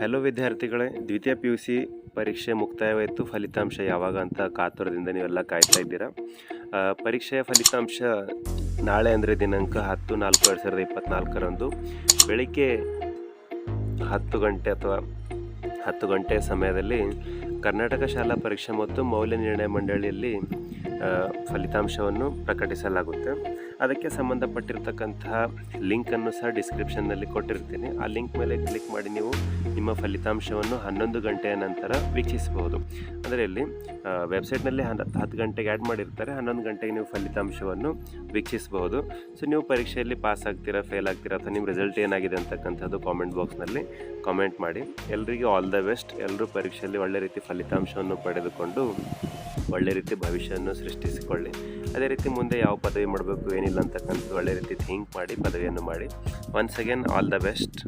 Hello ವಿದ್ಯಾರ್ಥಿಗಳೇ, ದ್ವಿತೀಯ P U C ಪರೀಕ್ಷೆ ಮುಕ್ತಾಯವಾಯಿತು. ಫಲಿತಾಂಶ ಯಾವಾಗ ಅಂತ ಕಾತುರದಿಂದ ನೀವೆಲ್ಲ ಕಾಯ್ತಾ ಇದ್ದೀರಾ? ಪರೀಕ್ಷೆಯ ಫಲಿತಾಂಶ ನಾಳೆ ಅಂದರೆ ದಿನಾಂಕ ಹತ್ತು ನಾಲ್ಕು ಎರಡು ಸಾವಿರದ ಇಪ್ಪತ್ತ್ನಾಲ್ಕರಂದು ಬೆಳಿಗ್ಗೆ ಹತ್ತು ಗಂಟೆ ಅಥವಾ ಹತ್ತು ಗಂಟೆ ಸಮಯದಲ್ಲಿ ಕರ್ನಾಟಕ ಶಾಲಾ ಪರೀಕ್ಷೆ ಮತ್ತು ಮೌಲ್ಯ ನಿರ್ಣಯ ಮಂಡಳಿಯಲ್ಲಿ ಫಲಿತಾಂಶವನ್ನು ಪ್ರಕಟಿಸಲಾಗುತ್ತೆ. ಅದಕ್ಕೆ ಸಂಬಂಧಪಟ್ಟಿರ್ತಕ್ಕಂತಹ ಲಿಂಕನ್ನು ಸಹ ಡಿಸ್ಕ್ರಿಪ್ಷನ್ನಲ್ಲಿ ಕೊಟ್ಟಿರ್ತೀನಿ. ಆ ಲಿಂಕ್ ಮೇಲೆ ಕ್ಲಿಕ್ ಮಾಡಿ ನೀವು ನಿಮ್ಮ ಫಲಿತಾಂಶವನ್ನು ಹನ್ನೊಂದು ಗಂಟೆಯ ನಂತರ ವೀಕ್ಷಿಸಬಹುದು. ಅಂದರೆ ಇಲ್ಲಿ ವೆಬ್ಸೈಟ್ನಲ್ಲಿ ಹತ್ತು ಹತ್ತು ಗಂಟೆಗೆ ಆ್ಯಡ್ ಮಾಡಿರ್ತಾರೆ. ಹನ್ನೊಂದು ಗಂಟೆಗೆ ನೀವು ಫಲಿತಾಂಶವನ್ನು ವೀಕ್ಷಿಸಬಹುದು. ಸೊ ನೀವು ಪರೀಕ್ಷೆಯಲ್ಲಿ ಪಾಸ್ ಆಗ್ತೀರಾ ಫೇಲ್ ಆಗ್ತೀರಾ, ಅಥವಾ ನಿಮ್ಮ ರಿಸಲ್ಟ್ ಏನಾಗಿದೆ ಅಂತಕ್ಕಂಥದ್ದು ಕಾಮೆಂಟ್ ಬಾಕ್ಸ್ನಲ್ಲಿ ಕಾಮೆಂಟ್ ಮಾಡಿ. ಎಲ್ಲರಿಗೂ ಆಲ್ ದ ಬೆಸ್ಟ್ ಎಲ್ಲರೂ ಪರೀಕ್ಷೆಯಲ್ಲಿ ಒಳ್ಳೆ ರೀತಿ ಫಲಿತಾಂಶವನ್ನು ಪಡೆದುಕೊಂಡು ಒಳ್ಳೆ ರೀತಿ ಭವಿಷ್ಯವನ್ನು ಸೃಷ್ಟಿಸಿಕೊಳ್ಳಿ. ಅದೇ ರೀತಿ ಮುಂದೆ ಯಾವ ಪದವಿ ಮಾಡಬೇಕು, ಏನಿಲ್ಲ ಅಂತಕ್ಕಂಥದ್ದು ಒಳ್ಳೆ ರೀತಿ ಥಿಂಕ್ ಮಾಡಿ, ಪದವಿಯನ್ನು ಮಾಡಿ. Once again all the best